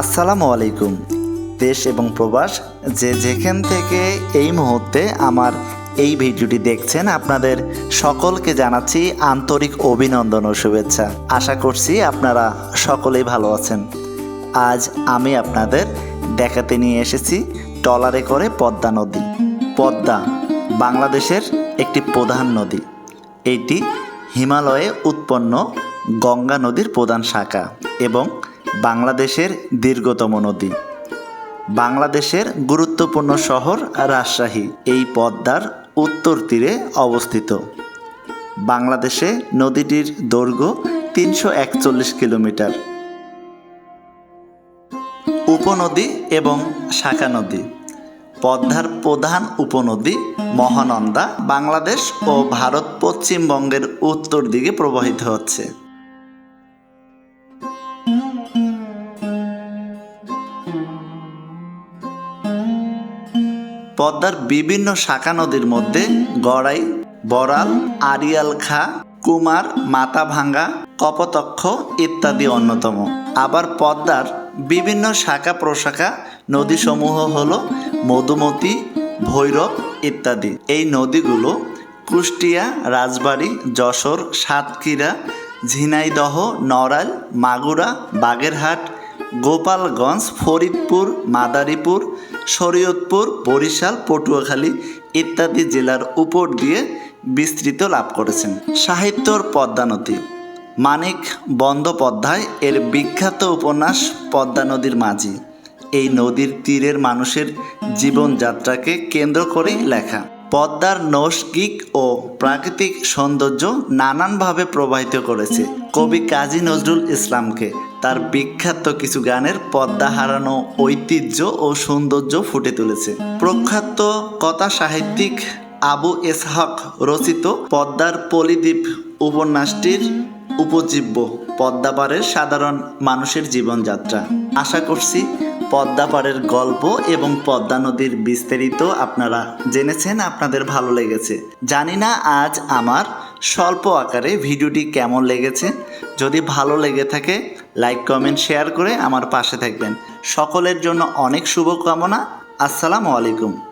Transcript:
আসসালামু আলাইকুম। দেশ এবং প্রবাস, যে যেখান থেকে এই মুহূর্তে আমার এই ভিডিওটি দেখছেন, আপনাদের সকলকে জানাচ্ছি আন্তরিক অভিনন্দন ও শুভেচ্ছা। আশা করছি আপনারা সকলেই ভালো আছেন। আজ আমি আপনাদের দেখাতে নিয়ে এসেছি টলারে করে পদ্মা নদী। পদ্মা বাংলাদেশের একটি প্রধান নদী। এটি হিমালয়ে উৎপন্ন গঙ্গা নদীর প্রধান শাখা এবং বাংলাদেশের দীর্ঘতম নদী। বাংলাদেশের গুরুত্বপূর্ণ শহর রাজশাহী। এই পদ্মার উত্তর তীরে অবস্থিত। বাংলাদেশে নদীটির দৈর্ঘ্য তিনশো একচল্লিশ কিলোমিটার। উপনদী এবং শাখা নদী। পদ্মার প্রধান উপনদী মহানন্দা, বাংলাদেশ ও ভারত পশ্চিমবঙ্গের উত্তর দিকে প্রবাহিত হচ্ছে। পদ্মার বিভিন্ন শাখা নদীর মধ্যে গড়াই, বড়াল আরিয়াল খা, কুমার মাথাভাঙ্গা কপতক্ষ ইত্যাদি অন্যতম। আবার পদ্মার বিভিন্ন শাখা প্রশাখা নদীসমূহ হল মধুমতি, ভৈরব ইত্যাদি। এই নদীগুলো কুষ্টিয়া, রাজবাড়ী, যশোর, সাতক্ষীরা, ঝিনাইদহ, নড়াইল, মাগুরা, বাগেরহাট গোপালগঞ্জ, ফরিদপুর, মাদারীপুর, শরীয়তপুর, বরিশাল, পটুয়াখালী ইত্যাদি জেলার উপর দিয়ে বিস্তৃত লাভ করেছেন। সাহিত্যর পদ্মা নদী মানিক বন্দ্যোপাধ্যায় এর বিখ্যাত উপন্যাস পদ্মা নদীর মাঝি। এই নদীর তীরের মানুষের জীবনযাত্রাকে কেন্দ্র করেই লেখা। পদ্মার নৈসর্গিক ও প্রাকৃতিক সৌন্দর্য নানানভাবে প্রবাহিত করেছে। কবি কাজী নজরুল ইসলামকে তার বিখ্যাত কিছু গানের পদ্মা হারানো ঐতিহ্য ও সৌন্দর্য ফুটে তুলেছে। প্রখ্যাত কথা সাহিত্যিক আবু এসহাক রচিত পদ্মার পলিদ্বীপ উপন্যাসটির উপজীব্য, পদ্মাপাড়ের সাধারণ মানুষের জীবনযাত্রা। আশা করছি পদ্মাপাড়ের গল্প এবং পদ্মা নদীর বিস্তারিত আপনারা জেনেছেন, আপনাদের ভালো লেগেছে। জানি না আজ আমার স্বল্প আকারে ভিডিওটি কেমন লেগেছে। যদি ভালো লেগে থাকে লাইক কমেন্ট শেয়ার করে আমার পাশে থাকবেন। সকলের জন্য অনেক শুভকামনা। আসসালামু আলাইকুম।